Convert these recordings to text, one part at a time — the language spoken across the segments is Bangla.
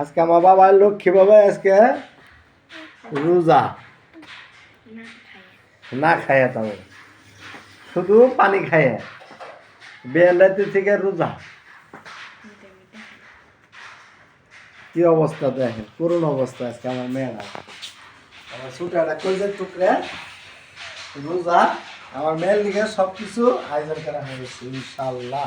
আজকে আমার বাবা লক্ষ্মী বাবা আজকে রোজা। না খায় তাও শুধু পানি খায় বেলাতে থেকে রোজা। কি অবস্থা দেখেন, করুণ অবস্থা আজকে আমার মেয়েরা। আমার ছোটাটা কলজের টুকরে, রোজা। আমার মেয়ের লিগে সব কিছু আয়োজন করা হয়েছে ইনশাল্লাহ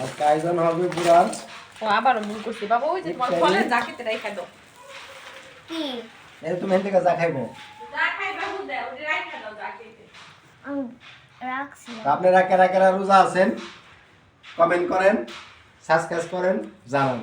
না খাও না। হবে পুরান ও আবার ভুল করছি। বাবা ওই যে তোমার ফলের রাই খাই দাও। কি? এই তুমি যা খাইবো। যা খাইবে হুদ দাও ওই রাই খাই দাও জাকিতে। আমি রাখছি। তা আপনারা কেরা কেরা রোজা আছেন? কমেন্ট করেন সাবস্ক্রাইব করেন জানান।